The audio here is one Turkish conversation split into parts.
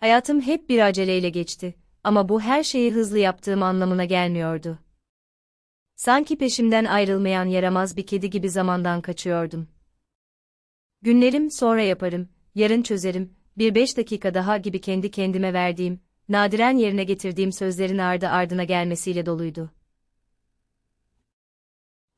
Hayatım hep bir aceleyle geçti ama bu her şeyi hızlı yaptığım anlamına gelmiyordu. Sanki peşimden ayrılmayan yaramaz bir kedi gibi zamandan kaçıyordum. Günlerim sonra yaparım, yarın çözerim, bir beş dakika daha gibi kendi kendime verdiğim, nadiren yerine getirdiğim sözlerin ardı ardına gelmesiyle doluydu.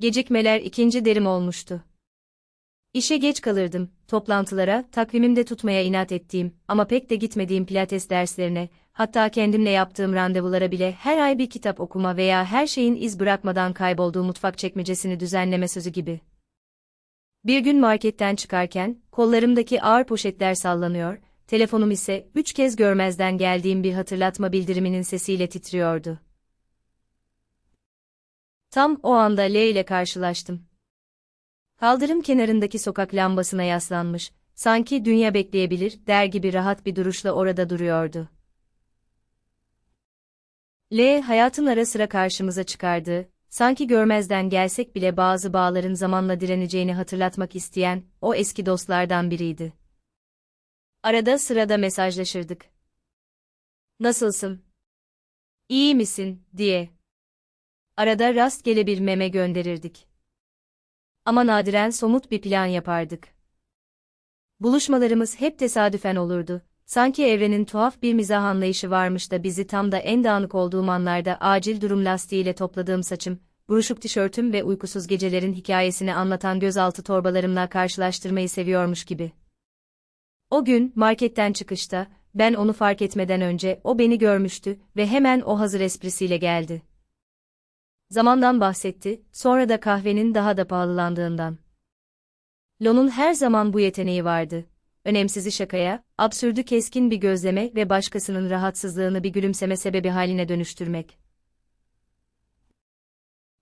Gecikmeler ikinci derim olmuştu. İşe geç kalırdım, toplantılara, takvimimde tutmaya inat ettiğim ama pek de gitmediğim pilates derslerine, hatta kendimle yaptığım randevulara bile her ay bir kitap okuma veya her şeyin iz bırakmadan kaybolduğu mutfak çekmecesini düzenleme sözü gibi. Bir gün marketten çıkarken, kollarımdaki ağır poşetler sallanıyor, telefonum ise üç kez görmezden geldiğim bir hatırlatma bildiriminin sesiyle titriyordu. Tam o anda L ile karşılaştım. Kaldırım kenarındaki sokak lambasına yaslanmış, sanki dünya bekleyebilir der gibi rahat bir duruşla orada duruyordu. L hayatın ara sıra karşımıza çıkardığı, sanki görmezden gelsek bile bazı bağların zamanla direneceğini hatırlatmak isteyen o eski dostlardan biriydi. Arada sırada mesajlaşırdık. Nasılsın? İyi misin diye. Arada rastgele bir meme gönderirdik. Ama nadiren somut bir plan yapardık. Buluşmalarımız hep tesadüfen olurdu. Sanki evrenin tuhaf bir mizah anlayışı varmış da bizi tam da en dağınık olduğum anlarda acil durum lastiğiyle topladığım saçım, buruşuk tişörtüm ve uykusuz gecelerin hikayesini anlatan gözaltı torbalarımla karşılaştırmayı seviyormuş gibi. O gün marketten çıkışta ben onu fark etmeden önce o beni görmüştü ve hemen o hazır esprisiyle geldi. Zamandan bahsetti, sonra da kahvenin daha da pahalılandığından. Lon'un her zaman bu yeteneği vardı. Önemsizi şakaya, absürdü keskin bir gözleme ve başkasının rahatsızlığını bir gülümseme sebebi haline dönüştürmek.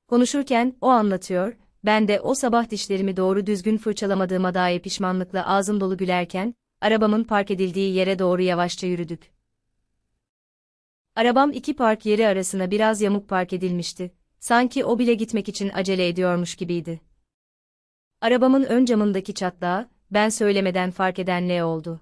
Konuşurken o anlatıyor, ben de o sabah dişlerimi doğru düzgün fırçalamadığıma dair pişmanlıkla ağzım dolu gülerken, arabamın park edildiği yere doğru yavaşça yürüdük. Arabam iki park yeri arasına biraz yamuk park edilmişti. Sanki o bile gitmek için acele ediyormuş gibiydi. Arabamın ön camındaki çatlağı, ben söylemeden fark eden ne oldu?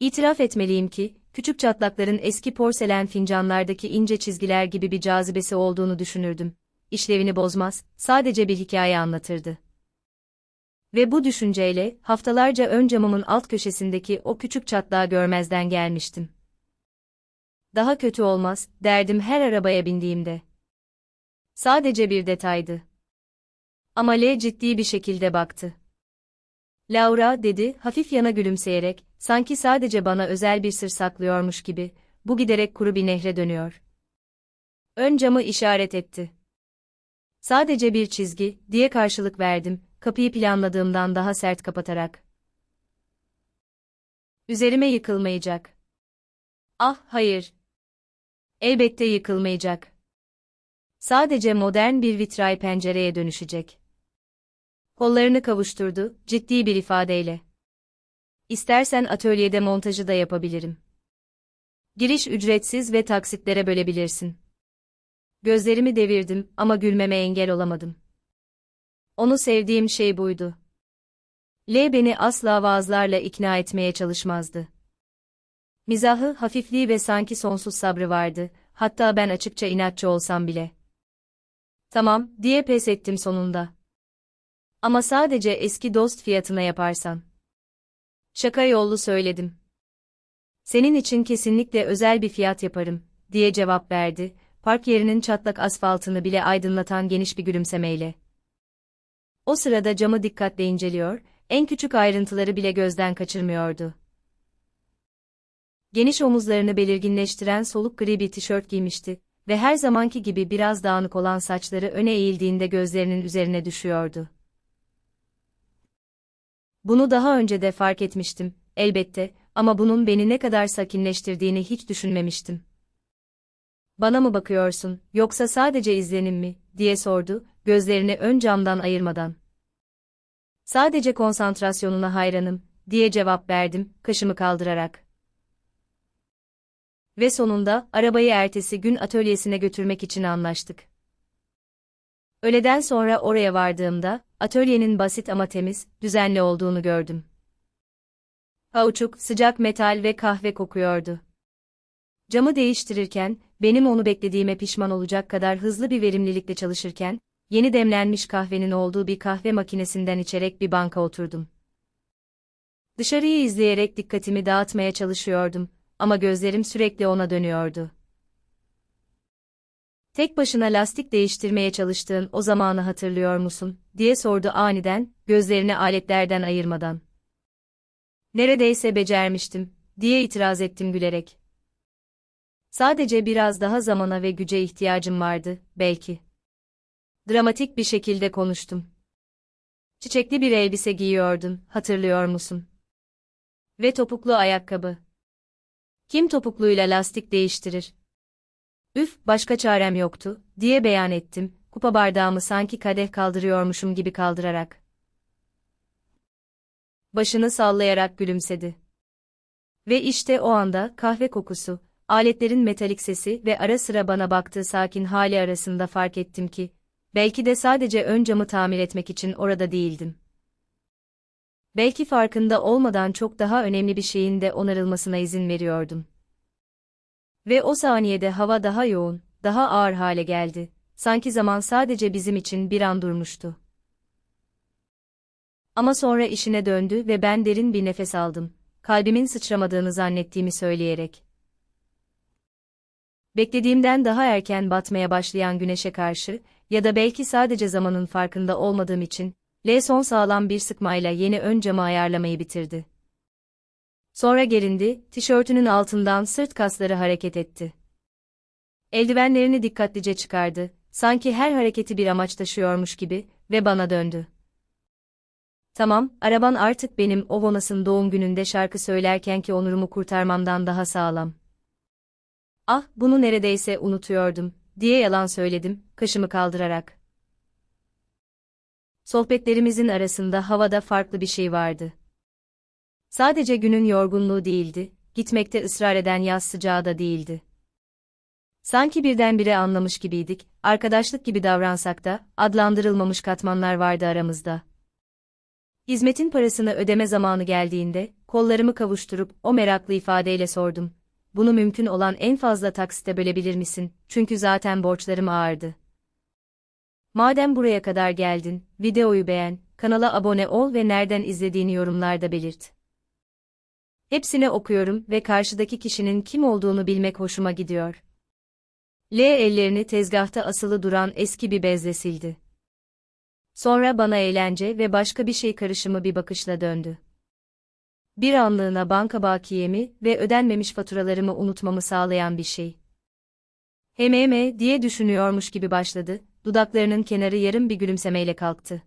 İtiraf etmeliyim ki, küçük çatlakların eski porselen fincanlardaki ince çizgiler gibi bir cazibesi olduğunu düşünürdüm. İşlevini bozmaz, sadece bir hikaye anlatırdı. Ve bu düşünceyle, haftalarca ön camımın alt köşesindeki o küçük çatlağı görmezden gelmiştim. Daha kötü olmaz, derdim her arabaya bindiğimde. Sadece bir detaydı. Ama L ciddi bir şekilde baktı. Laura, dedi, hafif yana gülümseyerek, sanki sadece bana özel bir sır saklıyormuş gibi, bu giderek kuru bir nehre dönüyor. Ön camı işaret etti. Sadece bir çizgi, diye karşılık verdim, kapıyı planladığımdan daha sert kapatarak. Üzerime yıkılmayacak. Ah, hayır. Elbette yıkılmayacak. Sadece modern bir vitray pencereye dönüşecek. Kollarını kavuşturdu, ciddi bir ifadeyle. İstersen atölyede montajı da yapabilirim. Giriş ücretsiz ve taksitlere bölebilirsin. Gözlerimi devirdim ama gülmeme engel olamadım. Onu sevdiğim şey buydu. L beni asla vaazlarla ikna etmeye çalışmazdı. Mizahı, hafifliği ve sanki sonsuz sabrı vardı, hatta ben açıkça inatçı olsam bile. Tamam, diye pes ettim sonunda. Ama sadece eski dost fiyatına yaparsan. Şaka yollu söyledim. Senin için kesinlikle özel bir fiyat yaparım, diye cevap verdi, park yerinin çatlak asfaltını bile aydınlatan geniş bir gülümsemeyle. O sırada camı dikkatle inceliyor, en küçük ayrıntıları bile gözden kaçırmıyordu. Geniş omuzlarını belirginleştiren soluk gri bir tişört giymişti ve her zamanki gibi biraz dağınık olan saçları öne eğildiğinde gözlerinin üzerine düşüyordu. Bunu daha önce de fark etmiştim, elbette, ama bunun beni ne kadar sakinleştirdiğini hiç düşünmemiştim. Bana mı bakıyorsun, yoksa sadece izlenim mi, diye sordu, gözlerini ön camdan ayırmadan. Sadece konsantrasyonuna hayranım, diye cevap verdim, kaşımı kaldırarak. Ve sonunda, arabayı ertesi gün atölyesine götürmek için anlaştık. Öğleden sonra oraya vardığımda, atölyenin basit ama temiz, düzenli olduğunu gördüm. Kauçuk, sıcak metal ve kahve kokuyordu. Camı değiştirirken, benim onu beklediğime pişman olacak kadar hızlı bir verimlilikle çalışırken, yeni demlenmiş kahvenin olduğu bir kahve makinesinden içerek bir banka oturdum. Dışarıyı izleyerek dikkatimi dağıtmaya çalışıyordum ama gözlerim sürekli ona dönüyordu. Tek başına lastik değiştirmeye çalıştığın o zamanı hatırlıyor musun, diye sordu aniden, gözlerini aletlerden ayırmadan. Neredeyse becermiştim, diye itiraz ettim gülerek. Sadece biraz daha zamana ve güce ihtiyacım vardı, belki. Dramatik bir şekilde konuştum. Çiçekli bir elbise giyiyordun, hatırlıyor musun? Ve topuklu ayakkabı. Kim topukluyla lastik değiştirir? Üf, başka çarem yoktu, diye beyan ettim, kupa bardağımı sanki kadeh kaldırıyormuşum gibi kaldırarak. Başını sallayarak gülümsedi. Ve işte o anda kahve kokusu, aletlerin metalik sesi ve ara sıra bana baktığı sakin hali arasında fark ettim ki, belki de sadece ön camı tamir etmek için orada değildim. Belki farkında olmadan çok daha önemli bir şeyin de onarılmasına izin veriyordum. Ve o saniyede hava daha yoğun, daha ağır hale geldi. Sanki zaman sadece bizim için bir an durmuştu. Ama sonra işine döndü ve ben derin bir nefes aldım. Kalbimin sıçramadığını zannettiğimi söyleyerek. Beklediğimden daha erken batmaya başlayan güneşe karşı ya da belki sadece zamanın farkında olmadığım için L son sağlam bir sıkmayla yeni ön camı ayarlamayı bitirdi. Sonra gerindi, tişörtünün altından sırt kasları hareket etti. Eldivenlerini dikkatlice çıkardı, sanki her hareketi bir amaç taşıyormuş gibi ve bana döndü. Tamam, araban artık benim o Honas'ın doğum gününde şarkı söylerken ki onurumu kurtarmamdan daha sağlam. Ah, bunu neredeyse unutuyordum, diye yalan söyledim, kaşımı kaldırarak. Sohbetlerimizin arasında havada farklı bir şey vardı. Sadece günün yorgunluğu değildi, gitmekte ısrar eden yaz sıcağı da değildi. Sanki birdenbire anlamış gibiydik, arkadaşlık gibi davransak da, adlandırılmamış katmanlar vardı aramızda. Hizmetin parasını ödeme zamanı geldiğinde, kollarımı kavuşturup o meraklı ifadeyle sordum. Bunu mümkün olan en fazla taksite bölebilir misin, çünkü zaten borçlarım ağırdı. Madem buraya kadar geldin, videoyu beğen, kanala abone ol ve nereden izlediğini yorumlarda belirt. Hepsini okuyorum ve karşıdaki kişinin kim olduğunu bilmek hoşuma gidiyor. L ellerini tezgahta asılı duran eski bir bezle sildi. Sonra bana eğlence ve başka bir şey karışımı bir bakışla döndü. Bir anlığına banka bakiyemi ve ödenmemiş faturalarımı unutmamı sağlayan bir şey. Hememe diye düşünüyormuş gibi başladı, dudaklarının kenarı yarım bir gülümsemeyle kalktı.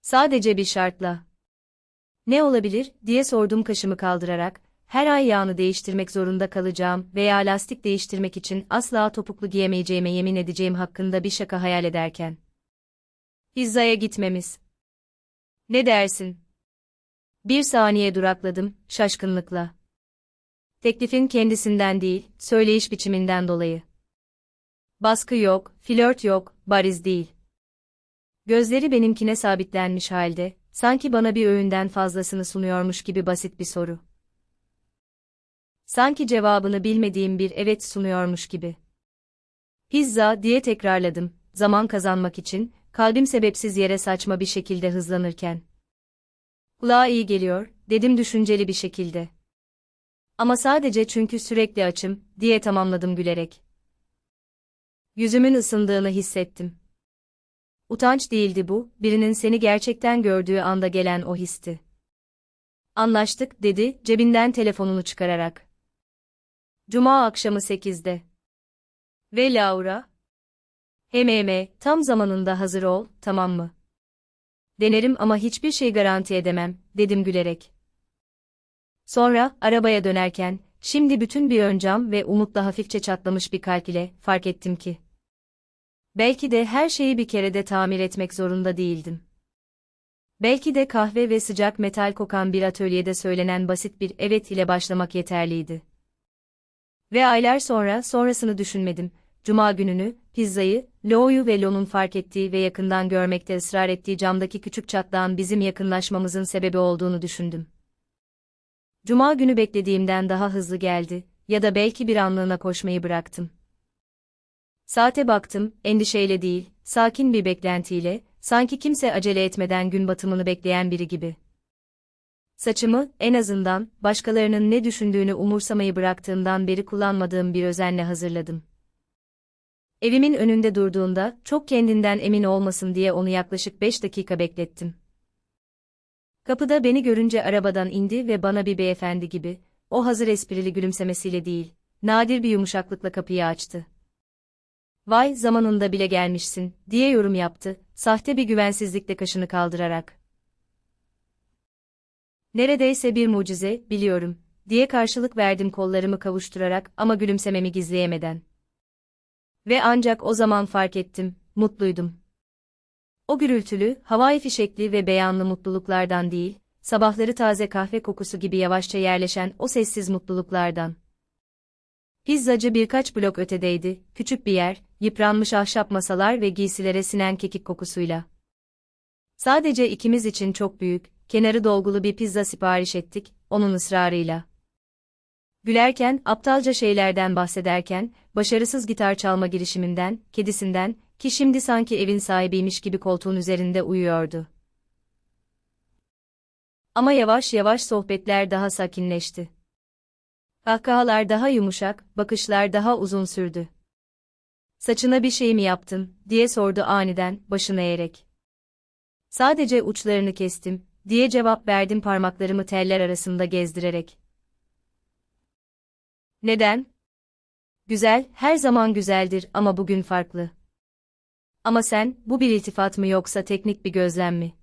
Sadece bir şartla. Ne olabilir, diye sordum kaşımı kaldırarak, her ay yağını değiştirmek zorunda kalacağım veya lastik değiştirmek için asla topuklu giyemeyeceğime yemin edeceğim hakkında bir şaka hayal ederken. Pizzaya gitmemiz. Ne dersin? Bir saniye durakladım, şaşkınlıkla. Teklifin kendisinden değil, söyleyiş biçiminden dolayı. Baskı yok, flört yok, bariz değil. Gözleri benimkine sabitlenmiş halde, sanki bana bir öğünden fazlasını sunuyormuş gibi basit bir soru. Sanki cevabını bilmediğim bir evet sunuyormuş gibi. Pizza diye tekrarladım, zaman kazanmak için, kalbim sebepsiz yere saçma bir şekilde hızlanırken. Kulağa iyi geliyor, dedim düşünceli bir şekilde. Ama sadece çünkü sürekli açım, diye tamamladım gülerek. Yüzümün ısındığını hissettim. Utanç değildi bu, birinin seni gerçekten gördüğü anda gelen o histi. Anlaştık, dedi, cebinden telefonunu çıkararak. Cuma akşamı sekizde. Ve Laura? Hem tam zamanında hazır ol, tamam mı? Denerim ama hiçbir şey garanti edemem, dedim gülerek. Sonra, arabaya dönerken, şimdi bütün bir ön cam ve umutla hafifçe çatlamış bir kalp ile, fark ettim ki. Belki de her şeyi bir kerede tamir etmek zorunda değildim. Belki de kahve ve sıcak metal kokan bir atölyede söylenen basit bir evet ile başlamak yeterliydi. Ve aylar sonra sonrasını düşünmedim. Cuma gününü, pizzayı, Lo'yu ve Lo'nun fark ettiği ve yakından görmekte ısrar ettiği camdaki küçük çatlağın bizim yakınlaşmamızın sebebi olduğunu düşündüm. Cuma günü beklediğimden daha hızlı geldi ya da belki bir anlığına koşmayı bıraktım. Saate baktım, endişeyle değil, sakin bir beklentiyle, sanki kimse acele etmeden gün batımını bekleyen biri gibi. Saçımı, en azından, başkalarının ne düşündüğünü umursamayı bıraktığımdan beri kullanmadığım bir özenle hazırladım. Evimin önünde durduğunda, çok kendinden emin olmasın diye onu yaklaşık beş dakika beklettim. Kapıda beni görünce arabadan indi ve bana bir beyefendi gibi, o hazır esprili gülümsemesiyle değil, nadir bir yumuşaklıkla kapıyı açtı. Vay zamanında bile gelmişsin, diye yorum yaptı, sahte bir güvensizlikle kaşını kaldırarak. Neredeyse bir mucize, biliyorum, diye karşılık verdim kollarımı kavuşturarak ama gülümsememi gizleyemeden. Ve ancak o zaman fark ettim, mutluydum. O gürültülü, havai fişekli ve beyanlı mutluluklardan değil, sabahları taze kahve kokusu gibi yavaşça yerleşen o sessiz mutluluklardan. Pizzacı birkaç blok ötedeydi, küçük bir yer, yıpranmış ahşap masalar ve giysilere sinen kekik kokusuyla. Sadece ikimiz için çok büyük, kenarı dolgulu bir pizza sipariş ettik, onun ısrarıyla. Gülerken, aptalca şeylerden bahsederken, başarısız gitar çalma girişiminden, kedisinden, ki şimdi sanki evin sahibiymiş gibi koltuğun üzerinde uyuyordu. Ama yavaş yavaş sohbetler daha sakinleşti. Kahkahalar daha yumuşak, bakışlar daha uzun sürdü. Saçına bir şey mi yaptın, diye sordu aniden, başını eğerek. Sadece uçlarını kestim, diye cevap verdim parmaklarımı teller arasında gezdirerek. Neden? Güzel, her zaman güzeldir ama bugün farklı. Ama sen, bu bir iltifat mı yoksa teknik bir gözlem mi?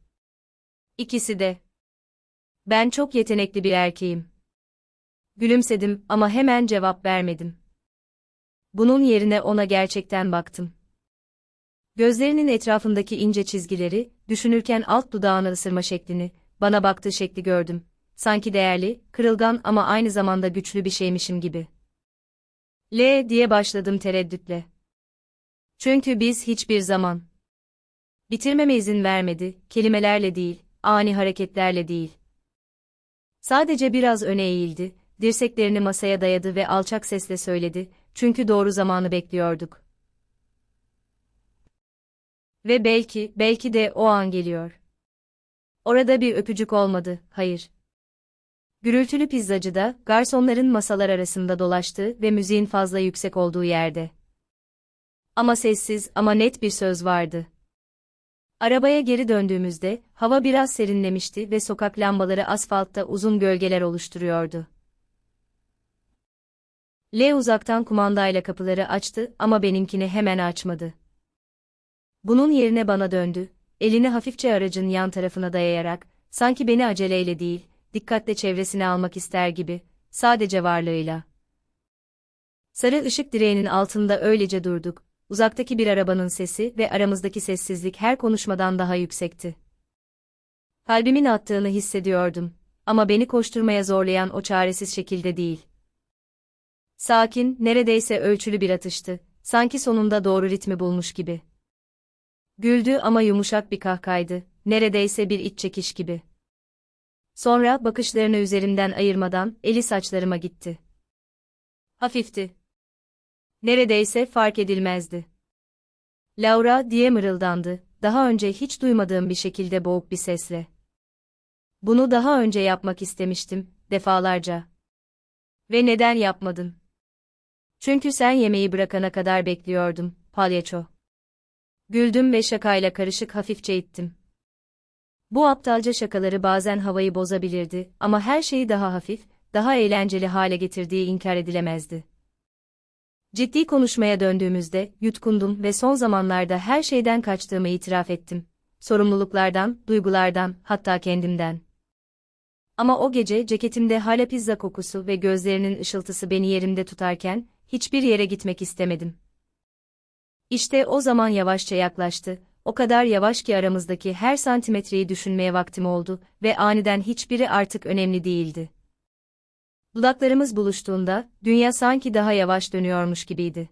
İkisi de. Ben çok yetenekli bir erkeğim. Gülümsedim ama hemen cevap vermedim. Bunun yerine ona gerçekten baktım. Gözlerinin etrafındaki ince çizgileri, düşünürken alt dudağını ısırma şeklini, bana baktığı şekli gördüm. Sanki değerli, kırılgan ama aynı zamanda güçlü bir şeymişim gibi. L diye başladım tereddütle. Çünkü biz hiçbir zaman bitirmeme izin vermedi, kelimelerle değil, ani hareketlerle değil. Sadece biraz öne eğildi, dirseklerini masaya dayadı ve alçak sesle söyledi, çünkü doğru zamanı bekliyorduk. Ve belki, belki de o an geliyor. Orada bir öpücük olmadı, hayır. Gürültülü pizzacıda, garsonların masalar arasında dolaştığı ve müziğin fazla yüksek olduğu yerde. Ama sessiz ama net bir söz vardı. Arabaya geri döndüğümüzde, hava biraz serinlemişti ve sokak lambaları asfaltta uzun gölgeler oluşturuyordu. L uzaktan kumandayla kapıları açtı ama benimkini hemen açmadı. Bunun yerine bana döndü, elini hafifçe aracın yan tarafına dayayarak, sanki beni aceleyle değil, dikkatle çevresine almak ister gibi, sadece varlığıyla. Sarı ışık direğinin altında öylece durduk, uzaktaki bir arabanın sesi ve aramızdaki sessizlik her konuşmadan daha yüksekti. Kalbimin attığını hissediyordum ama beni koşturmaya zorlayan o çaresiz şekilde değil. Sakin, neredeyse ölçülü bir atıştı, sanki sonunda doğru ritmi bulmuş gibi. Güldü ama yumuşak bir kahkaydı, neredeyse bir iç çekiş gibi. Sonra bakışlarını üzerimden ayırmadan eli saçlarıma gitti. Hafifti. Neredeyse fark edilmezdi. Laura diye mırıldandı, daha önce hiç duymadığım bir şekilde boğuk bir sesle. Bunu daha önce yapmak istemiştim, defalarca. Ve neden yapmadın? Çünkü sen yemeği bırakana kadar bekliyordum, palyaço. Güldüm ve şakayla karışık hafifçe ittim. Bu aptalca şakaları bazen havayı bozabilirdi ama her şeyi daha hafif, daha eğlenceli hale getirdiği inkar edilemezdi. Ciddi konuşmaya döndüğümüzde yutkundum ve son zamanlarda her şeyden kaçtığımı itiraf ettim. Sorumluluklardan, duygulardan, hatta kendimden. Ama o gece ceketimde hala pizza kokusu ve gözlerinin ışıltısı beni yerimde tutarken hiçbir yere gitmek istemedim. İşte o zaman yavaşça yaklaştı, o kadar yavaş ki aramızdaki her santimetreyi düşünmeye vaktim oldu ve aniden hiçbiri artık önemli değildi. Dudaklarımız buluştuğunda, dünya sanki daha yavaş dönüyormuş gibiydi.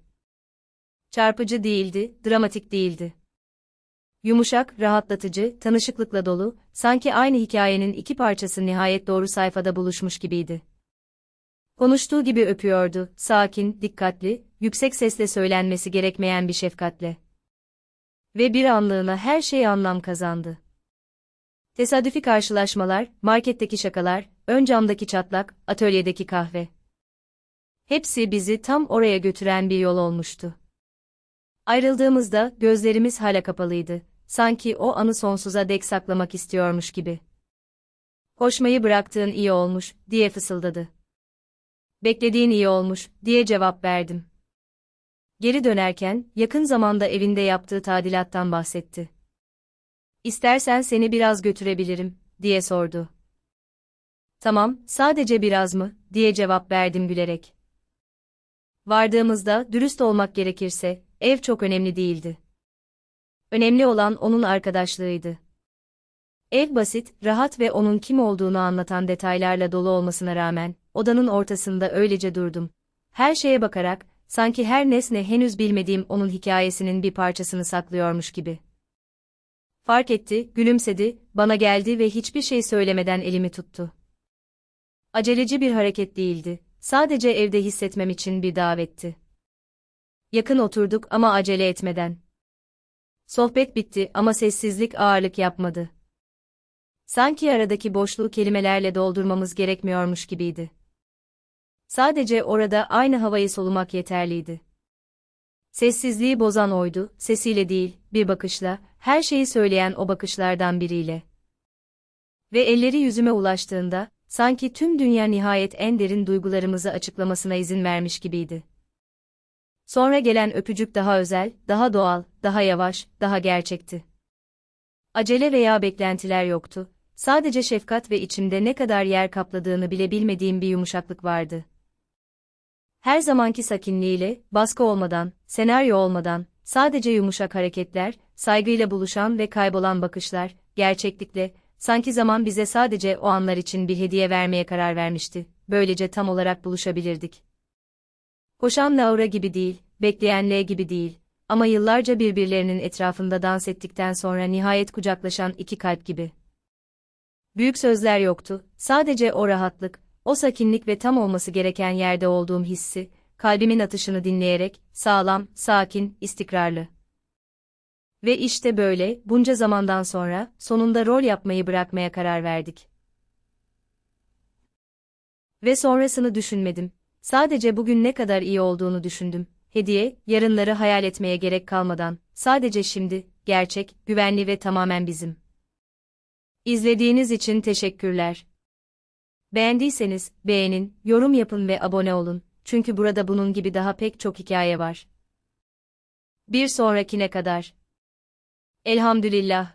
Çarpıcı değildi, dramatik değildi. Yumuşak, rahatlatıcı, tanışıklıkla dolu, sanki aynı hikayenin iki parçası nihayet doğru sayfada buluşmuş gibiydi. Konuştuğu gibi öpüyordu, sakin, dikkatli, yüksek sesle söylenmesi gerekmeyen bir şefkatle. Ve bir anlığına her şey anlam kazandı. Tesadüfi karşılaşmalar, marketteki şakalar, ön camdaki çatlak, atölyedeki kahve. Hepsi bizi tam oraya götüren bir yol olmuştu. Ayrıldığımızda gözlerimiz hala kapalıydı. Sanki o anı sonsuza dek saklamak istiyormuş gibi. Koşmayı bıraktığın iyi olmuş, diye fısıldadı. Beklediğin iyi olmuş, diye cevap verdim. Geri dönerken, yakın zamanda evinde yaptığı tadilattan bahsetti. İstersen seni biraz götürebilirim, diye sordu. Tamam, sadece biraz mı, diye cevap verdim gülerek. Vardığımızda, dürüst olmak gerekirse, ev çok önemli değildi. Önemli olan onun arkadaşlığıydı. Ev basit, rahat ve onun kim olduğunu anlatan detaylarla dolu olmasına rağmen, odanın ortasında öylece durdum. Her şeye bakarak, sanki her nesne henüz bilmediğim onun hikayesinin bir parçasını saklıyormuş gibi. Fark etti, gülümsedi, bana geldi ve hiçbir şey söylemeden elimi tuttu. Aceleci bir hareket değildi, sadece evde hissetmem için bir davetti. Yakın oturduk ama acele etmeden. Sohbet bitti ama sessizlik ağırlık yapmadı. Sanki aradaki boşluğu kelimelerle doldurmamız gerekmiyormuş gibiydi. Sadece orada aynı havayı solumak yeterliydi. Sessizliği bozan oydu, sesiyle değil, bir bakışla, her şeyi söyleyen o bakışlardan biriyle. Ve elleri yüzüme ulaştığında, sanki tüm dünya nihayet en derin duygularımızı açıklamasına izin vermiş gibiydi. Sonra gelen öpücük daha özel, daha doğal, daha yavaş, daha gerçekti. Acele veya beklentiler yoktu, sadece şefkat ve içimde ne kadar yer kapladığını bile bilmediğim bir yumuşaklık vardı. Her zamanki sakinliğiyle, baskı olmadan, senaryo olmadan, sadece yumuşak hareketler, saygıyla buluşan ve kaybolan bakışlar, gerçeklikle, sanki zaman bize sadece o anlar için bir hediye vermeye karar vermişti, böylece tam olarak buluşabilirdik. Koşan Laura gibi değil, bekleyen L gibi değil, ama yıllarca birbirlerinin etrafında dans ettikten sonra nihayet kucaklaşan iki kalp gibi. Büyük sözler yoktu, sadece o rahatlık, o sakinlik ve tam olması gereken yerde olduğum hissi, kalbimin atışını dinleyerek, sağlam, sakin, istikrarlı. Ve işte böyle, bunca zamandan sonra, sonunda rol yapmayı bırakmaya karar verdik. Ve sonrasını düşünmedim. Sadece bugün ne kadar iyi olduğunu düşündüm. Hediye, yarınları hayal etmeye gerek kalmadan, sadece şimdi, gerçek, güvenli ve tamamen bizim. İzlediğiniz için teşekkürler. Beğendiyseniz, beğenin, yorum yapın ve abone olun, çünkü burada bunun gibi daha pek çok hikaye var. Bir sonrakine kadar. Elhamdülillah.